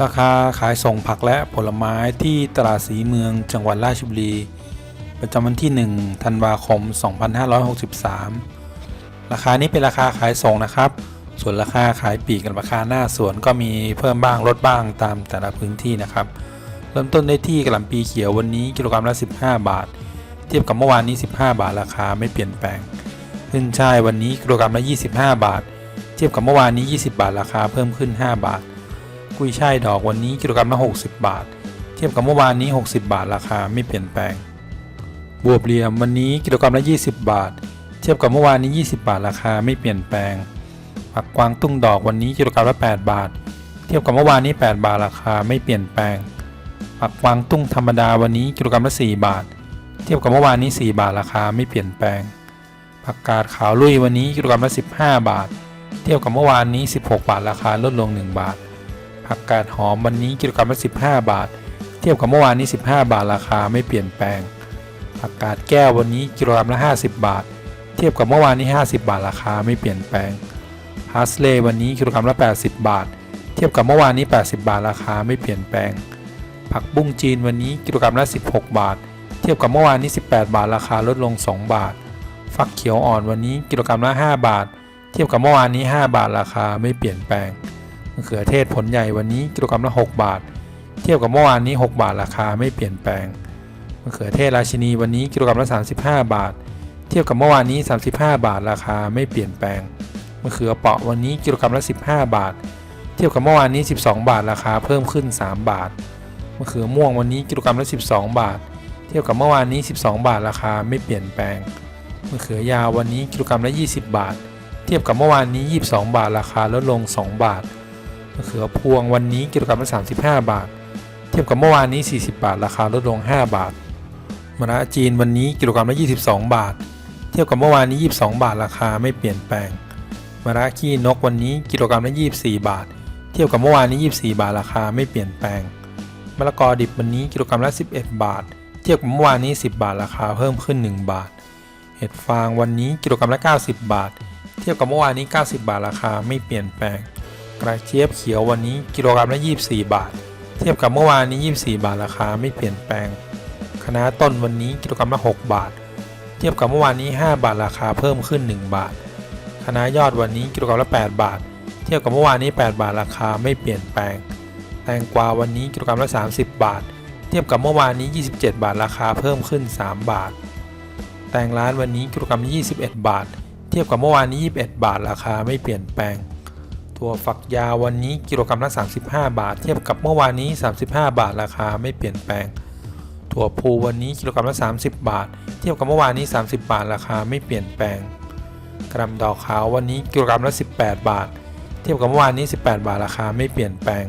ราคาขายส่งผักและผลไม้ที่ตลาดสีเมืองจังหวัดราชบุรี ประจำวันที่ 1 ธันวาคม 2563 ราคานี้เป็นราคาขายส่งนะครับ ส่วนราคาขายปีกกับราคาหน้าสวนก็มีเพิ่มบ้างลดบ้างตามแต่ละพื้นที่นะครับ เริ่มต้นได้ที่กระหล่ำปีเขียววันนี้กิโลกรัมละ 15 บาท เทียบกับเมื่อวานนี้ 15 บาทราคาไม่เปลี่ยนแปลงขึ้นช่ายวันนี้กิโลกรัมละ 25 บาท เทียบกับเมื่อวานนี้ 20 บาทราคาเพิ่มขึ้น 5 บาท กุ้ยช่ายดอกวันนี้กิโลกรัมละ 60 บาท เทียบกับเมื่อวานนี้ 60 บาทราคาไม่เปลี่ยนแปลง บวบเหลี่ยมวันนี้กิโลกรัมละ 20 บาท เทียบกับเมื่อวานนี้ 20 บาทราคาไม่เปลี่ยนแปลงผักกวางตุ้งดอกวันนี้กิโลกรัมละ 8 บาท เทียบกับเมื่อวานนี้ 8 บาทราคาไม่เปลี่ยนแปลงผักกวางตุ้งธรรมดาวันนี้กิโลกรัมละ 4 บาท เทียบกับเมื่อวานนี้ 4 บาทราคาไม่เปลี่ยนแปลงผักกาดขาวลุยวันนี้กิโลกรัมละ 15 บาท เทียบกับเมื่อวานนี้ 16 บาทราคาลดลง 1 บาท ผักกาดหอมวันนี้กิโลกรัมละ15 บาท เทียบกับเมื่อวานนี้ 15 บาทราคาไม่เปลี่ยนแปลง ผักกาดแก้ววันนี้กิโลกรัมละ 50 บาท เทียบกับเมื่อวานนี้ 50 บาทราคาไม่เปลี่ยนแปลงพาสเลย์วันนี้กิโลกรัมละ 80 บาท เทียบกับเมื่อวานนี้ 80 บาทราคาไม่เปลี่ยนแปลง ผักบุ้งจีนวันนี้กิโลกรัมละ 16 บาท เทียบกับเมื่อวานนี้ 18 บาทราคาลดลง 2 บาท ฟักเขียวอ่อนวันนี้กิโลกรัมละ 5 บาท เทียบกับเมื่อวานนี้ 5 บาทราคาไม่เปลี่ยนแปลง มะเขือเทศผลใหญ่วันนี้กิโลกรัมละ 6 บาท เทียบกับเมื่อวานนี้ 6 บาทราคาไม่เปลี่ยนแปลงมะเขือเทศราชินีวันนี้กิโลกรัมละ 35 บาท เทียบกับเมื่อวานนี้ 35 บาทราคาไม่เปลี่ยนแปลงมะเขือเปราะวันนี้กิโลกรัมละ 15 บาท เทียบกับเมื่อวานนี้ 12 บาทราคาเพิ่มขึ้น 3 บาทมะเขือม่วงวันนี้กิโลกรัมละ 12 บาท เทียบกับเมื่อวานนี้ 12 บาทราคาไม่เปลี่ยนแปลงมะเขือยาววันนี้กิโลกรัมละ 20 บาท เทียบกับเมื่อวานนี้ 22 บาทราคาลดลง 2 บาท มะเขือพวงวันนี้กิโลกรัมละ35 บาท เทียบกับเมื่อวานนี้ 40 บาท ราคาลดลง 5 บาทมะระจีนวันนี้กิโลกรัมละ22 บาท เทียบกับเมื่อวานนี้ 22 บาท ราคาไม่เปลี่ยนแปลงมะระขี้นกวันนี้กิโลกรัมละ24 บาท เทียบกับเมื่อวานนี้ 24 บาท ราคาไม่เปลี่ยนแปลงมะละกอดิบวันนี้กิโลกรัมละ 11 บาท เทียบกับเมื่อวานนี้ 10 บาท ราคาเพิ่มขึ้น 1 บาท เห็ดฟางวันนี้กิโลกรัมละ 90 บาท เทียบกับเมื่อวานนี้ 90 บาท ราคาไม่เปลี่ยนแปลง กระเจี๊ยบเขียววันนี้กิโลกรัมละ 24 บาท เทียบกับเมื่อวานนี้ 24 บาทราคาไม่เปลี่ยนแปลงคะน้าต้นวันนี้กิโลกรัมละ 6 บาท เทียบกับเมื่อวานนี้ 5 บาทราคาเพิ่มขึ้น 1 บาทคะน้ายอดวันนี้กิโลกรัมละ 8 บาท เทียบกับเมื่อวานนี้ 8 บาทราคาไม่เปลี่ยนแปลง แตงกวาวันนี้กิโลกรัมละ 30 บาท เทียบกับเมื่อวานนี้ 27 บาทราคาเพิ่มขึ้น 3 บาท แตงร้านวันนี้กิโลกรัมละ21 บาท เทียบกับเมื่อวานนี้ 21 บาทราคาไม่เปลี่ยนแปลง ถั่วฝักยาววันนี้กิโลกรัมละ 35 บาท เทียบกับเมื่อวานนี้ 35 บาทราคาไม่เปลี่ยนแปลง ถั่วพูวันนี้กิโลกรัมละ 30 บาท เทียบกับเมื่อวานนี้ 30 บาทราคาไม่เปลี่ยนแปลง กระหลำดอกขาววันนี้กิโลกรัมละ 18 บาท เทียบกับเมื่อวานนี้ 18 บาทราคาไม่เปลี่ยนแปลง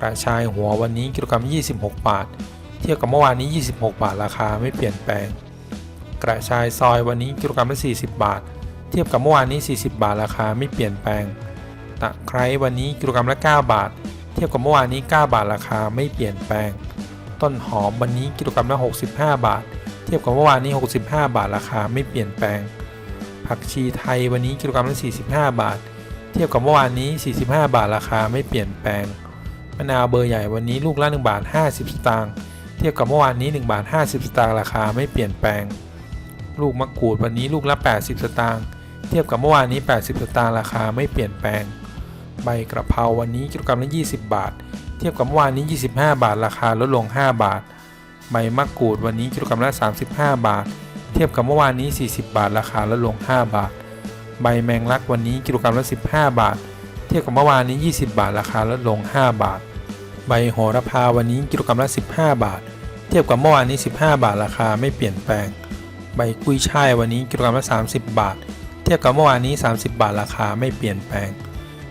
กระชายหัววันนี้กิโลกรัมละ26 บาท เทียบกับเมื่อวานนี้ 26 บาทราคาไม่เปลี่ยนแปลง กระชายซอยวันนี้กิโลกรัมละ 40 บาท เทียบกับเมื่อวานนี้ 40 บาทราคาไม่เปลี่ยนแปลง ตะไคร้วันนี้กิโลกรัมละ 9 บาท เทียบกับเมื่อวานนี้ 9 บาทราคาไม่เปลี่ยนแปลง ต้นหอมวันนี้กิโลกรัมละ 65 บาท เทียบกับเมื่อวานนี้ 65 บาทราคาไม่เปลี่ยนแปลง ผักชีไทยวันนี้กิโลกรัมละ 45 บาท เทียบกับเมื่อวานนี้ 45 บาทราคาไม่เปลี่ยนแปลง มะนาวเบอร์ใหญ่วันนี้ลูกละ1บาท50 สตางค์ เทียบกับเมื่อวานนี้1บาท50 สตางค์ราคาไม่เปลี่ยนแปลง ลูกมะกรูดวันนี้ลูกละ 80 สตางค์เทียบกับเมื่อวานนี้ 80 สตางค์ราคาไม่เปลี่ยนแปลง ใบกระเพราวันนี้กิโลกรัมละ 20 บาท เทียบกับเมื่อวานนี้ 25 บาท ราคาลดลง 5 บาท ใบมะกรูดวันนี้กิโลกรัมละ 35 บาท เทียบกับเมื่อวานนี้ 40 บาท ราคาลดลง 5 บาท ใบแมงลักวันนี้กิโลกรัมละ 15 บาท เทียบกับเมื่อวานนี้ 20 บาท ราคาลดลง 5 บาท ใบโหระพาวันนี้กิโลกรัมละ 15 บาท เทียบกับเมื่อวานนี้ 15 บาท ราคาไม่เปลี่ยนแปลง ใบกุ้ยช่ายวันนี้กิโลกรัมละ 30 บาท เทียบกับเมื่อวานนี้ 30 บาท ราคาไม่เปลี่ยนแปลง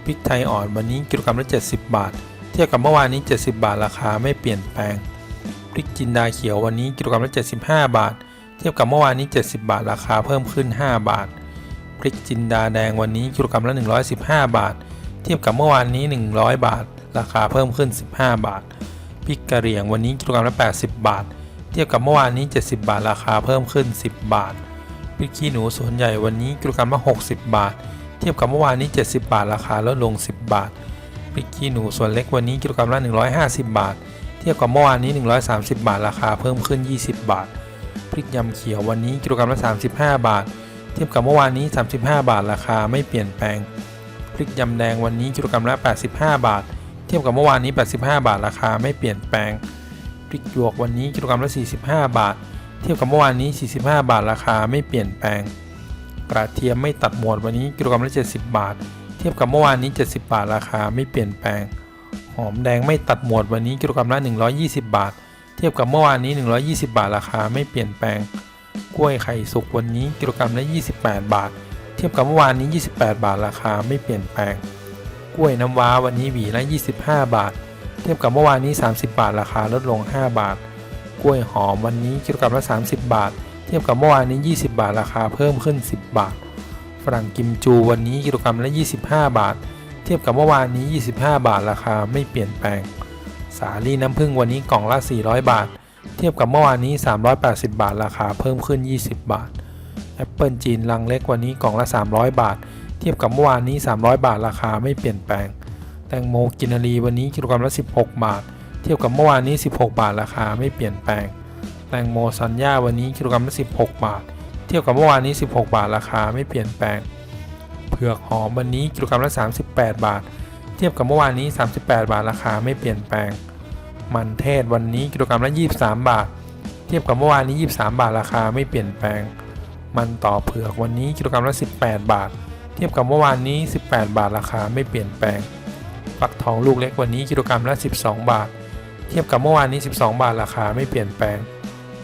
พริกไทยอ่อนวันนี้กิโลกรัมละ 70 บาท เทียบกับเมื่อวานนี้ 70 บาทราคาไม่เปลี่ยนแปลง พริกจินดาเขียววันนี้กิโลกรัมละ 75 บาท เทียบกับเมื่อวานนี้ 70 บาทราคาเพิ่มขึ้น 5 บาท พริกจินดาแดงวันนี้กิโลกรัมละ 115 บาท เทียบกับเมื่อวานนี้ 100 บาท ราคาเพิ่มขึ้น 15 บาท พริกกะเหรี่ยงวันนี้กิโลกรัมละ 80 บาท เทียบกับเมื่อวานนี้ 70 บาทราคาเพิ่มขึ้น 10 บาทพริกขี้หนูสวนใหญ่วันนี้กิโลกรัมละ 60 บาท ทียบกับเมื่อวานนี้ 70 บาท ราคาลดลง 10 บาทพริกขี้หนูส่วนเล็กวันนี้กิโลกรัมละ 150 บาท เทียบกับเมื่อวานนี้ 130 บาท ราคาเพิ่มขึ้น 20 บาท พริกยำเขียววันนี้กิโลกรัมละ 35 บาท เทียบกับเมื่อวานนี้ 35 บาท ราคาไม่เปลี่ยนแปลง พริกยำแดงวันนี้กิโลกรัมละ 85 บาท เทียบกับเมื่อวานนี้ 85 บาท ราคาไม่เปลี่ยนแปลง พริกหยวกวันนี้กิโลกรัมละ 45 บาท เทียบกับเมื่อวานนี้ 45 บาท ราคาไม่เปลี่ยนแปลง กระเทียมไม่ตัดหมวดวันนี้กิโลกรัมละ 70 บาท เทียบกับเมื่อวานนี้ 70 บาทราคาไม่เปลี่ยนแปลง หอมแดงไม่ตัดหมวดวันนี้กิโลกรัมละ 120 บาท เทียบกับเมื่อวานนี้ 120 บาทราคาไม่เปลี่ยนแปลง กล้วยไข่สุกวันนี้กิโลกรัมละ 28 บาท เทียบกับเมื่อวานนี้ 28 บาทราคาไม่เปลี่ยนแปลง กล้วยน้ำว้าวันนี้หวีละ 25 บาท เทียบกับเมื่อวานนี้ 30 บาทราคาลดลง 5 บาท กล้วยหอมวันนี้กิโลกรัมละ 30 บาท เทียบกับเมื่อวานนี้ 20 บาทราคาเพิ่มขึ้น 10 บาท ฝรั่งกิมจูวันนี้กิโลกรัมละ 25 บาท เทียบกับเมื่อวานนี้ 25 บาทราคาไม่เปลี่ยนแปลง สาลี่น้ำผึ้งวันนี้กล่องละ 400 บาท เทียบกับเมื่อวานนี้ 380 บาท ราคาเพิ่มขึ้น 20 บาทแอปเปิลจีนลังเล็กวันนี้กล่องละ 300 บาท เทียบกับเมื่อวานนี้ 300 บาทราคาไม่เปลี่ยนแปลง แตงโมกินารีวันนี้กิโลกรัมละ 16 บาท เทียบกับเมื่อวานนี้ 16 บาทราคาไม่เปลี่ยนแปลง ตงโมซันย่าวันนี้กิโลกรัมละ16 บาท เทียบกับเมื่อวานนี้ 16 บาทราคาไม่เปลี่ยนแปลง เผือกหอมวันนี้กิโลกรัมละ38 บาท เทียบกับเมื่อวานนี้ 38 บาทราคาไม่เปลี่ยนแปลง มันเทศวันนี้กิโลกรัมละ23 บาท เทียบกับเมื่อวานนี้ 23 บาทราคาไม่เปลี่ยนแปลง มันต่อเผือกวันนี้กิโลกรัมละ18 บาท เทียบกับเมื่อวานนี้ 18 บาทราคาไม่เปลี่ยนแปลงฟักทองลูกเล็กวันนี้กิโลกรัมละ 12 บาท เทียบกับเมื่อวานนี้ 12 บาทราคาไม่เปลี่ยนแปลง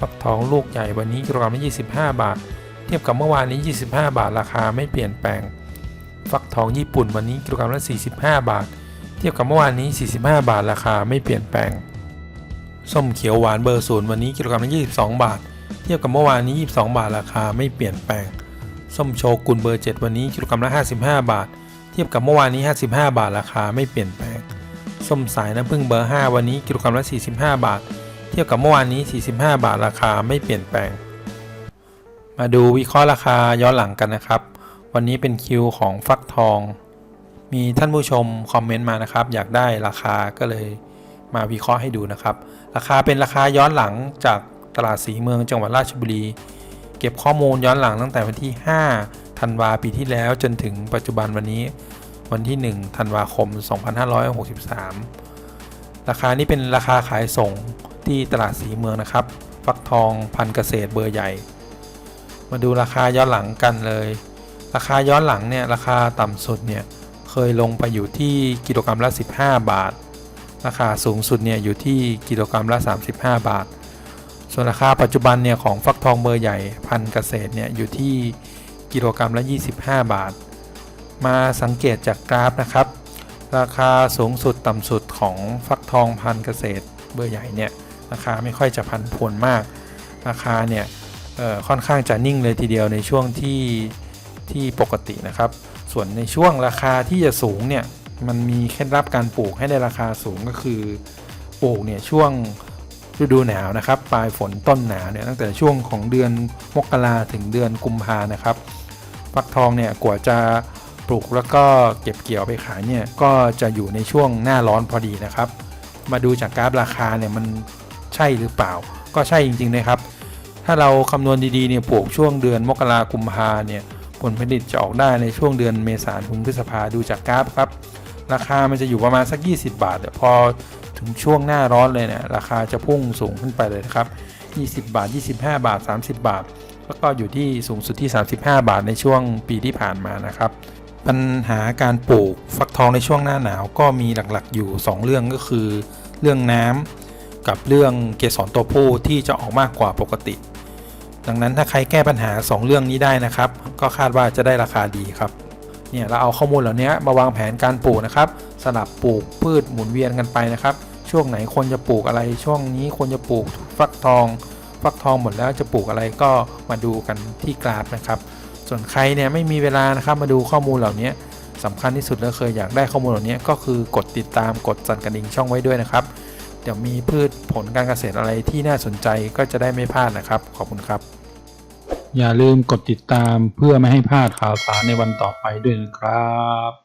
ฟักทองลูกใหญ่วันนี้กิโลกรัมละ25 บาท เทียบกับเมื่อวานนี้ 25 บาทราคาไม่เปลี่ยนแปลง ฟักทองญี่ปุ่นวันนี้กิโลกรัมละ45 บาท เทียบกับเมื่อวานนี้ 45 บาทราคาไม่เปลี่ยนแปลง ส้มเขียวหวานเบอร์ศูนย์วันนี้กิโลกรัมละ22 บาท เทียบกับเมื่อวานนี้ 22 บาทราคาไม่เปลี่ยนแปลง ส้มโชกุนเบอร์ 7 วันนี้กิโลกรัมละ55 บาท เทียบกับเมื่อวานนี้ 55 บาทราคาไม่เปลี่ยนแปลง ส้มสายน้ำผึ้งเบอร์ 5 วันนี้กิโลกรัมละ45 บาท เทียบกับเมื่อวานนี้ 45 บาทราคาไม่เปลี่ยนแปลง มาดูวิเคราะห์ราคาย้อนหลังกันนะครับ วันนี้เป็นคิวของฟักทอง มีท่านผู้ชมคอมเมนต์มานะครับ อยากได้ราคาก็เลยมาวิเคราะห์ให้ดูนะครับ ราคาเป็นราคาย้อนหลังจากตลาดสีเมืองจังหวัดราชบุรี เก็บข้อมูลย้อนหลังตั้งแต่วันที่ 5 ธันวาปีที่แล้วจนถึงปัจจุบันวันนี้วันที่ 1 ธันวาคม 2563 ราคานี้เป็นราคาขายส่ง ที่ตลาดสีเมืองนะครับ ฟักทองพันเกษตรเบอร์ใหญ่ มาดูราคาย้อนหลังกันเลย ราคาย้อนหลังเนี่ยราคาต่ำสุดเนี่ยเคยลงไปอยู่ที่กิโลกรัมละ 15 บาท ราคาสูงสุดเนี่ยอยู่ที่กิโลกรัมละ 35 บาท ส่วนราคาปัจจุบันเนี่ยของฟักทองเบอร์ใหญ่พันเกษตรเนี่ยอยู่ที่กิโลกรัมละ 25 บาท มาสังเกตจากกราฟนะครับ ราคาสูงสุดต่ำสุดของฟักทองพันเกษตรเบอร์ใหญ่เนี่ย ราคาไม่ค่อยจะพันผวนมาก ราคาเนี่ยค่อนข้างจะนิ่งเลยทีเดียวในช่วงที่ที่ปกตินะครับ ส่วนในช่วงราคาที่จะสูงเนี่ยมันมีเคล็ดลับการปลูกให้ได้ราคาสูงก็คือปลูกเนี่ยช่วงฤดูหนาวนะครับ ปลายฝนต้นหนาวเนี่ยตั้งแต่ช่วงของเดือนมกราถึงเดือนกุมภานะครับฟักทองเนี่ยกว่าจะปลูกแล้วก็เก็บเกี่ยวไปขายเนี่ยก็จะอยู่ในช่วงหน้าร้อนพอดีนะครับ มาดูจากกราฟราคาเนี่ยมัน ใช่หรือเปล่า ก็ใช่จริงๆนะครับ ถ้าเราคำนวณดีๆเนี่ยปลูกช่วงเดือนมกรากุมภาเนี่ยผลผลิตจะออกได้ในช่วงเดือนเมษายนถึงพฤษภาดูจากกราฟครับ ราคามันจะอยู่ประมาณสัก 20 บาทพอถึงช่วงหน้าร้อนเลยเนี่ยราคาจะพุ่งสูงขึ้นไปเลยนะครับ 20 บาท 25 บาท 30 บาท แล้วก็อยู่ที่สูงสุดที่ 35 บาทในช่วงปีที่ผ่านมานะครับปัญหาการปลูกฟักทองในช่วงหน้าหนาวก็มีหลักๆอยู่ 2 เรื่องก็คือ เรื่องน้ำ กับเรื่องเกสรตัวผู้ที่จะออกมากกว่าปกติ ดังนั้นถ้าใครแก้ปัญหา 2 เรื่องนี้ได้นะครับ ก็คาดว่าจะได้ราคาดีครับเนี่ยเราเอาข้อมูลเหล่านี้มาวางแผนการปลูกนะครับ สลับปลูกพืชหมุนเวียนกันไปนะครับ ช่วงไหนควรจะปลูกอะไร ช่วงนี้ควรจะปลูกฟักทอง ฟักทองหมดแล้วจะปลูกอะไรก็มาดูกันที่กราฟนะครับ ส่วนใครเนี่ยไม่มีเวลานะครับมาดูข้อมูลเหล่านี้สำคัญที่สุดแล้วเคยอยากได้ข้อมูลเหล่านี้ก็คือกดติดตามกดสั่นกระดิ่งช่องไว้ด้วยนะครับ เดี๋ยวมีพืชผลการเกษตรอะไรที่น่าสนใจก็จะได้ไม่พลาดนะครับ ขอบคุณครับ อย่าลืมกดติดตามเพื่อไม่ให้พลาดข่าวสารในวันต่อไปด้วยนะครับ